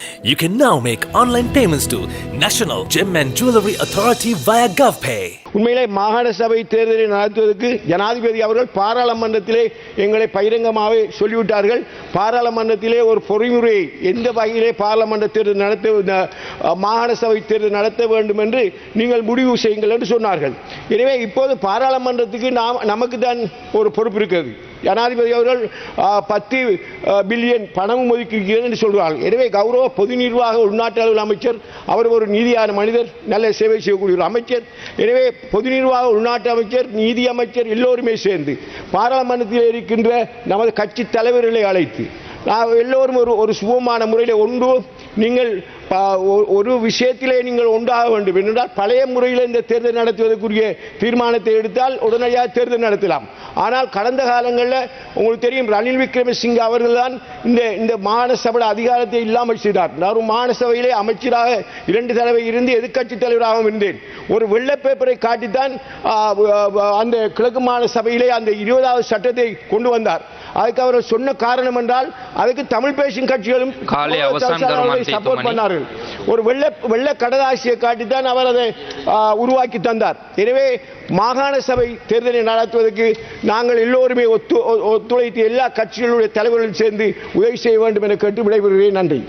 You can now make online payments to National Gem and Jewelry Authority via GovPay. உண்மையிலே மாகாண சபை தேர்தலை நடத்துவதற்கு ஜனாதிபதி அவர்கள் பாராளுமன்றத்திலே எங்களை பகிரங்கமாகவே சொல்லிவிட்டார்கள். பாராளுமன்றத்திலே ஒரு பொறிமுறையை எந்த வகையிலே பாராளுமன்ற தேர்தல் நடத்த மாகாண சபை தேர்தல் நடத்த வேண்டும் என்று நீங்கள் முடிவு செய்யுங்கள் என்று சொன்னார்கள். எனவே இப்போது பாராளுமன்றத்துக்கு நாம் நமக்கு தான் ஒரு பொறுப்பு இருக்கிறது. ஜனாதிபதி அவர்கள் பத்து பில்லியன் பணமும் ஒதுக்கியிருக்கிறது என்று சொல்கிறார்கள். எனவே கௌரவ பொது நிர்வாக உள்நாட்டு அளவில் அமைச்சர் அவர் ஒரு நீதியான மனிதர் நல்ல சேவை செய்யக்கூடிய ஒரு அமைச்சர். எனவே பொது நிர்வாக உள்நாட்டு அமைச்சர் நீதி அமைச்சர் எல்லோருமே சேர்ந்து பாராளுமன்றத்தில் இருக்கின்ற நமது கட்சி தலைவர்களை அழைத்து நான் எல்லோரும் ஒரு ஒரு சுபமான முறையில் ஒன்று நீங்கள் ஒரு விஷயத்திலே நீங்கள் ஒன்றாக வேண்டும். என்றால் பழைய முறையில் இந்த தேர்தல் நடத்துவதற்குரிய தீர்மானத்தை எடுத்தால் உடனடியாக தேர்தல் நடத்தலாம். ஆனால் கடந்த காலங்களில் உங்களுக்கு தெரியும் ரணில் விக்ரமசிங்க அவர்கள் தான் இந்த இந்த மாகாண சபை அதிகாரத்தை இல்லாமல் செய்தார். நான் ஒரு அமைச்சராக இரண்டு தடவை இருந்து எதிர்க்கட்சி தலைவராகவும் இருந்தேன். ஒரு வெள்ள பேப்பரை காட்டித்தான் அந்த கிழக்கு மாநில சபையிலே அந்த இருபதாவது சட்டத்தை கொண்டு வந்தார். அதுக்கு அவர் சொன்ன காரணம் என்றால் அதுக்கு தமிழ் பேசும் கட்சிகளும் சப்போர்ட். பண்ணார்கள். ஒரு வெள்ள வெள்ள கடதாசியை காட்டித்தான் அவர் அதை உருவாக்கி தந்தார். எனவே மாகாண சபை தேர்தலை நடத்துவதற்கு நாங்கள் எல்லோருமே ஒத்து ஒத்துழைத்து எல்லா கட்சிகளுடைய தலைவர்களும் சேர்ந்து உதவி செய்ய வேண்டும் என கேட்டு விடைபெறுகிறேன். நன்றி.